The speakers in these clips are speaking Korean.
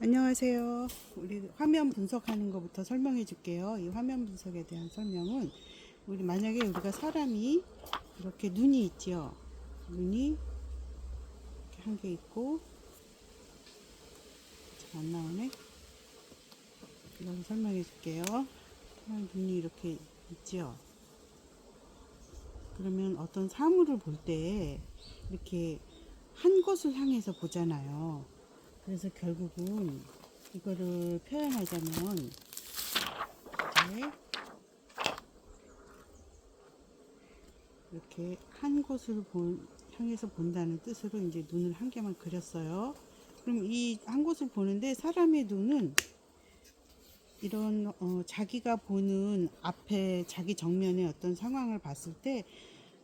안녕하세요. 우리 화면 분석하는 것부터 설명해 줄게요. 이 화면 분석에 대한 설명은 우리 만약에 우리가 사람이 이렇게 눈이 있지요. 눈이 이렇게 한 개 있고 잘 안 나오네. 이걸 설명해 줄게요. 눈이 이렇게 있지요. 그러면 어떤 사물을 볼 때 이렇게 한 곳을 향해서 보잖아요. 그래서 결국은 이거를 표현하자면 이제 이렇게 한 곳을 본, 향해서 본다는 뜻으로 이제 눈을 한 개만 그렸어요. 그럼 이 한 곳을 보는데 사람의 눈은 이런 어, 자기가 보는 앞에 자기 정면에 어떤 상황을 봤을 때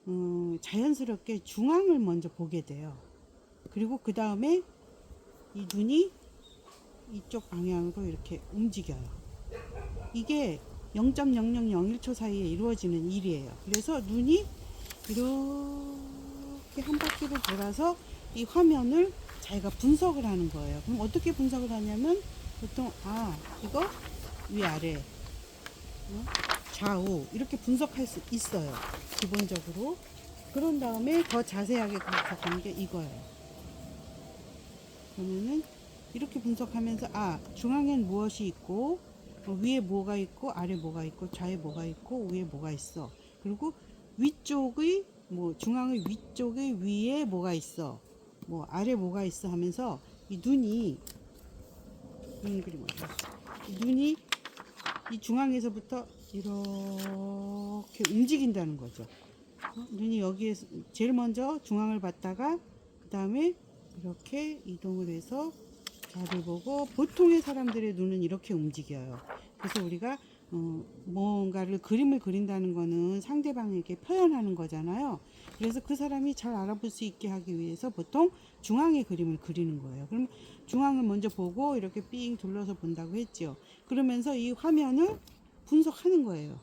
어, 자연스럽게 중앙을 먼저 보게 돼요. 그리고 그 다음에 이 눈이 이쪽 방향으로 이렇게 움직여요. 이게 0.0001초 사이에 이루어지는 일이에요. 그래서 눈이 이렇게 한 바퀴를 돌아서 이 화면을 자기가 분석을 하는 거예요. 그럼 어떻게 분석을 하냐면 보통 아 이거 위아래 어? 좌우 이렇게 분석할 수 있어요. 기본적으로 그런 다음에 더 자세하게 분석하는 게 이거예요. 그러면은 이렇게 분석하면서 아 중앙엔 무엇이 있고 어, 위에 뭐가 있고 아래 뭐가 있고 좌에 뭐가 있고 위에 뭐가 있어. 그리고 위쪽의 뭐 중앙의 위쪽의 위에 뭐가 있어. 뭐 아래 뭐가 있어 하면서 이 눈이 눈 그림 어디 이 눈이 이 중앙에서부터 이렇게 움직인다는 거죠. 어? 눈이 여기에서 제일 먼저 중앙을 봤다가 그 다음에 이렇게 이동을 해서 좌를 보고 보통의 사람들의 눈은 이렇게 움직여요. 그래서 우리가 어, 뭔가를 그림을 그린다는 거는 상대방에게 표현하는 거잖아요. 그래서 그 사람이 잘 알아볼 수 있게 하기 위해서 보통 중앙에 그림을 그리는 거예요. 그럼 중앙을 먼저 보고 이렇게 삥 둘러서 본다고 했죠. 그러면서 이 화면을 분석하는 거예요.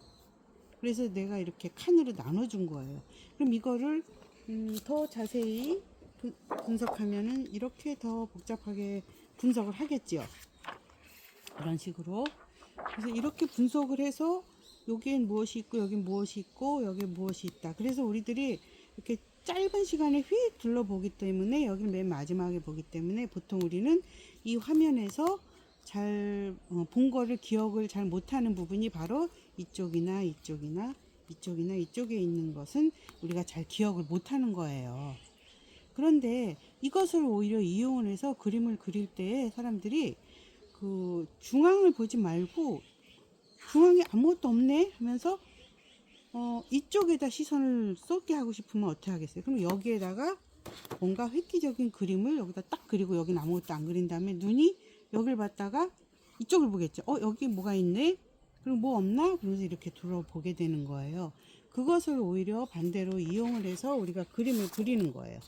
그래서 내가 이렇게 칸으로 나눠준 거예요. 그럼 이거를 음, 더 자세히 분- 분석하면은 이렇게 더 복잡하게 분석을 하겠지요. 이런 식으로. 그래서 이렇게 분석을 해서 여기엔 무엇이 있고 여긴 무엇이 있고 여기 무엇이 있다. 그래서 우리들이 이렇게 짧은 시간에 휙 둘러보기 때문에 여기를 맨 마지막에 보기 때문에 보통 우리는 이 화면에서 잘 본 거를 기억을 잘 못하는 부분이 바로 이쪽이나 이쪽이나 이쪽이나 이쪽에 있는 것은 우리가 잘 기억을 못하는 거예요. 그런데 이것을 오히려 이용을 해서 그림을 그릴 때 사람들이 그 중앙을 보지 말고 중앙에 아무것도 없네 하면서 어 이쪽에다 시선을 쏟게 하고 싶으면 어떻게 하겠어요? 그럼 여기에다가 뭔가 획기적인 그림을 여기다 딱 그리고 여긴 아무것도 안 그린 다음에 눈이 여길 봤다가 이쪽을 보겠죠. 어 여기 뭐가 있네? 그리고 뭐 없나? 그러면서 이렇게 둘러보게 되는 거예요. 그것을 오히려 반대로 이용을 해서 우리가 그림을 그리는 거예요.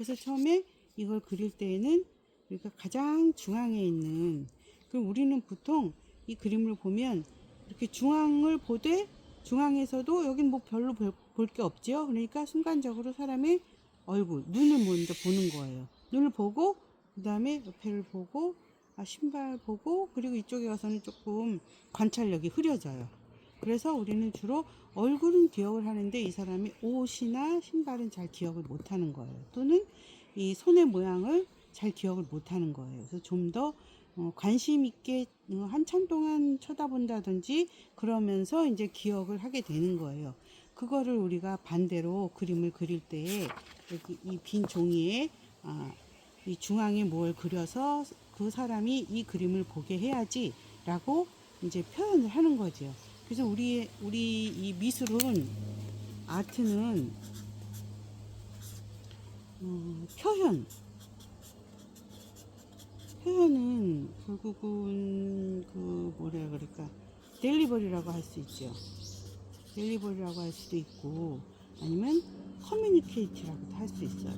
그래서 처음에 이걸 그릴 때에는 우리가 가장 중앙에 있는 그럼 우리는 보통 이 그림을 보면 이렇게 중앙을 보되 중앙에서도 여긴 뭐 별로 볼 게 없지요. 그러니까 순간적으로 사람의 얼굴, 눈을 먼저 보는 거예요. 눈을 보고 그 다음에 옆에를 보고 아, 신발 보고 그리고 이쪽에 가서는 조금 관찰력이 흐려져요. 그래서 우리는 주로 얼굴은 기억을 하는데 이 사람이 옷이나 신발은 잘 기억을 못 하는 거예요. 또는 이 손의 모양을 잘 기억을 못 하는 거예요. 그래서 좀더 어, 관심 있게 어, 한참 동안 쳐다본다든지 그러면서 이제 기억을 하게 되는 거예요. 그거를 우리가 반대로 그림을 그릴 때에 여기 이 빈 종이에 아, 이 중앙에 뭘 그려서 그 사람이 이 그림을 보게 해야지라고 이제 표현을 하는 거죠. 그래서 우리 우리 이 미술은 아트는 어, 표현 표현은 결국은 그 뭐라 그럴까 델리버리라고 할 수 있죠. 델리버리라고 할 수도 있고 아니면 커뮤니케이트라고도 할 수 있어요.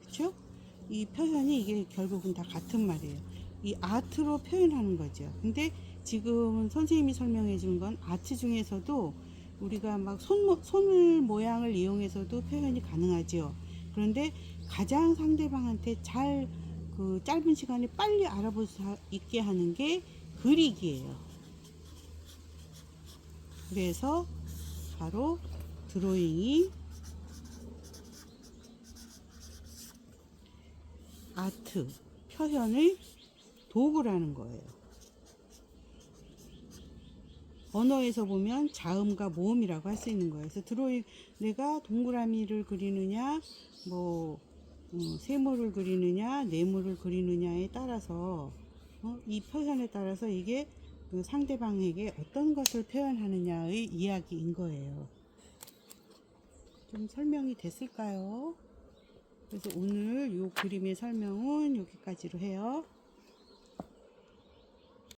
그렇죠? 이 표현이 이게 결국은 다 같은 말이에요. 이 아트로 표현하는 거죠. 근데 지금 선생님이 설명해 준 건 아트 중에서도 우리가 막 손, 손을 모양을 이용해서도 표현이 가능하죠. 그런데 가장 상대방한테 잘 그 짧은 시간에 빨리 알아볼 수 있게 하는 게 그리기예요. 그래서 바로 드로잉이 아트, 표현의 도구라는 거예요. 언어에서 보면 자음과 모음이라고 할 수 있는 거예요. 그래서 드로잉 내가 동그라미를 그리느냐, 뭐 어, 세모를 그리느냐, 네모를 그리느냐에 따라서 어, 이 표현에 따라서 이게 그 상대방에게 어떤 것을 표현하느냐의 이야기인 거예요. 좀 설명이 됐을까요? 그래서 오늘 이 그림의 설명은 여기까지로 해요.